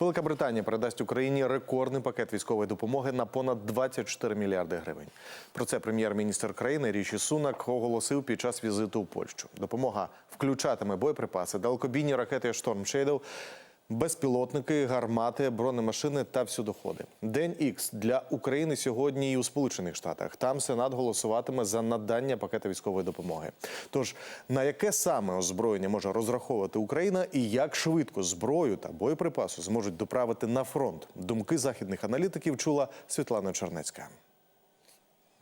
Велика Британія передасть Україні рекордний пакет військової допомоги на понад 24 мільярди гривень. Про це прем'єр-міністр країни Ріші Сунак оголосив під час візиту у Польщу. Допомога включатиме боєприпаси, далекобійні ракети Storm Shadow, безпілотники, гармати, бронемашини та всюдоходи. День Ікс для України сьогодні і у Сполучених Штатах. Там Сенат голосуватиме за надання пакету військової допомоги. Тож на яке саме озброєння може розраховувати Україна, і як швидко зброю та боєприпаси зможуть доправити на фронт? Думки західних аналітиків чула Світлана Чернецька.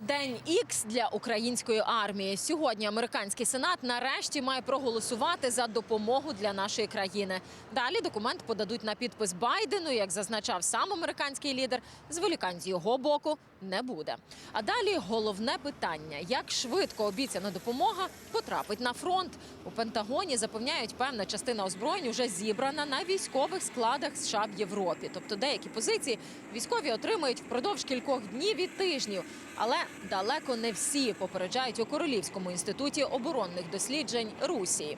День Ікс для української армії. Сьогодні американський сенат нарешті має проголосувати за допомогу для нашої країни. Далі документ подадуть на підпис Байдену. Як зазначав сам американський лідер, зволікань з його боку не буде. А далі головне питання: як швидко обіцяна допомога потрапить на фронт. У Пентагоні запевняють, певна частина озброєнь уже зібрана на військових складах США в Європі. Тобто деякі позиції військові отримають впродовж кількох днів і тижнів. Але далеко не всі попереджають у Королівському інституті оборонних досліджень Русі.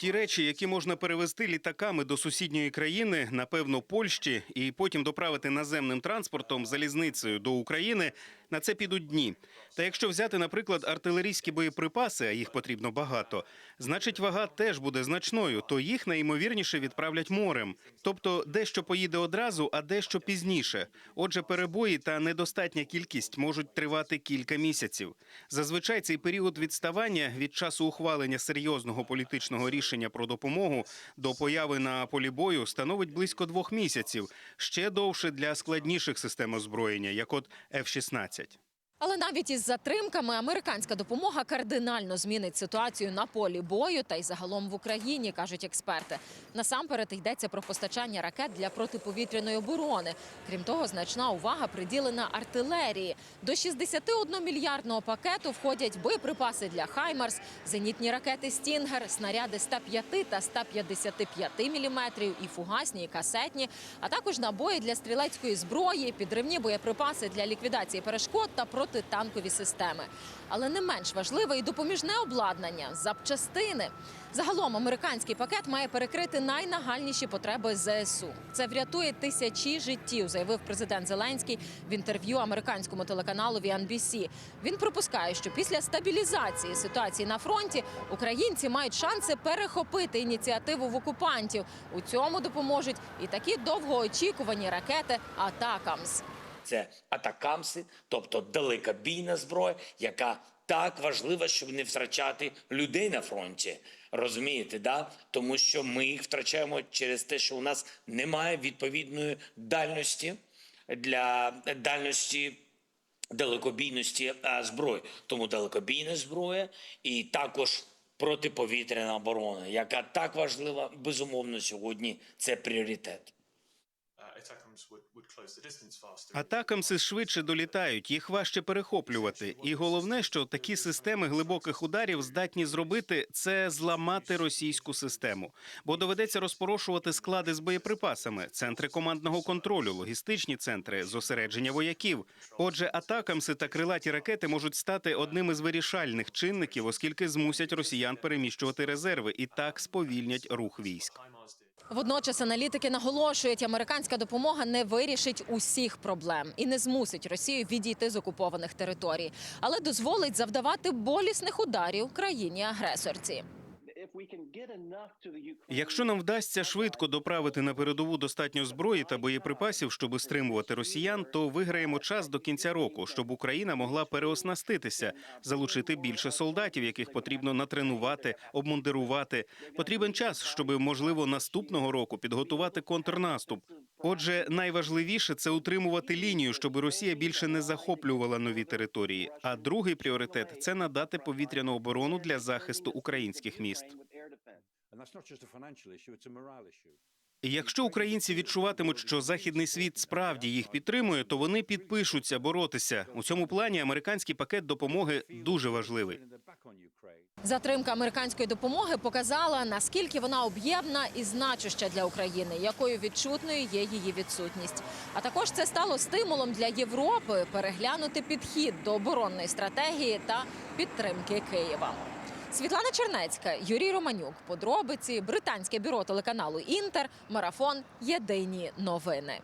Ті речі, які можна перевезти літаками до сусідньої країни, напевно, Польщі, і потім доправити наземним транспортом залізницею до України, на це підуть дні. Та якщо взяти, наприклад, артилерійські боєприпаси, а їх потрібно багато, значить вага теж буде значною, то їх найімовірніше відправлять морем. Тобто дещо поїде одразу, а дещо пізніше. Отже, перебої та недостатня кількість можуть тривати кілька місяців. Зазвичай цей період відставання від часу ухвалення серйозного політичного рішення про допомогу до появи на полі бою становить близько двох місяців, ще довше для складніших систем озброєння, як от F-16. Але навіть із затримками американська допомога кардинально змінить ситуацію на полі бою та й загалом в Україні, кажуть експерти. Насамперед йдеться про постачання ракет для протиповітряної оборони. Крім того, значна увага приділена артилерії. До 61 мільярдного пакету входять боєприпаси для Хаймарс, зенітні ракети Стінгер, снаряди 105 та 155 міліметрів і фугасні, і касетні, а також набої для стрілецької зброї, підривні боєприпаси для ліквідації перешкод та протитанкові системи. Але не менш важливе і допоміжне обладнання запчастини. Загалом американський пакет має перекрити найнагальніші потреби ЗСУ. Це врятує тисячі життів, заявив президент Зеленський в інтерв'ю американському телеканалу NBC. Він припускає, що після стабілізації ситуації на фронті українці мають шанси перехопити ініціативу в окупантів. У цьому допоможуть і такі довгоочікувані ракети Атакамс. Це атакамси, тобто далекобійна зброя, яка так важлива, щоб не втрачати людей на фронті. Розумієте, да? Тому що ми їх втрачаємо через те, що у нас немає відповідної дальності для дальності далекобійності зброї. Тому далекобійна зброя і також протиповітряна оборона, яка так важлива, безумовно, сьогодні це пріоритет. Атакамси швидше долітають, їх важче перехоплювати. І головне, що такі системи глибоких ударів здатні зробити це зламати російську систему, бо доведеться розпорошувати склади з боєприпасами, центри командного контролю, логістичні центри, зосередження вояків. Отже, атакамси та крилаті ракети можуть стати одним із вирішальних чинників, оскільки змусять росіян переміщувати резерви і так сповільнять рух військ. Водночас аналітики наголошують, американська допомога не вирішить усіх проблем і не змусить Росію відійти з окупованих територій, але дозволить завдавати болісних ударів країні-агресорці. Якщо нам вдасться швидко доправити на передову достатньо зброї та боєприпасів, щоб стримувати росіян, то виграємо час до кінця року, щоб Україна могла переоснаститися, залучити більше солдатів, яких потрібно натренувати, обмундирувати. Потрібен час, щоб можливо наступного року підготувати контрнаступ. Отже, найважливіше це утримувати лінію, щоб Росія більше не захоплювала нові території. А другий пріоритет це надати повітряну оборону для захисту українських міст. Якщо українці відчуватимуть, що західний світ справді їх підтримує, то вони підпишуться боротися. У цьому плані американський пакет допомоги дуже важливий. Затримка американської допомоги показала, наскільки вона об'ємна і значуща для України, якою відчутною є її відсутність. А також це стало стимулом для Європи переглянути підхід до оборонної стратегії та підтримки Києва. Світлана Чернецька, Юрій Романюк. Подробиці британське бюро телеканалу Інтер. Марафон. Єдині новини.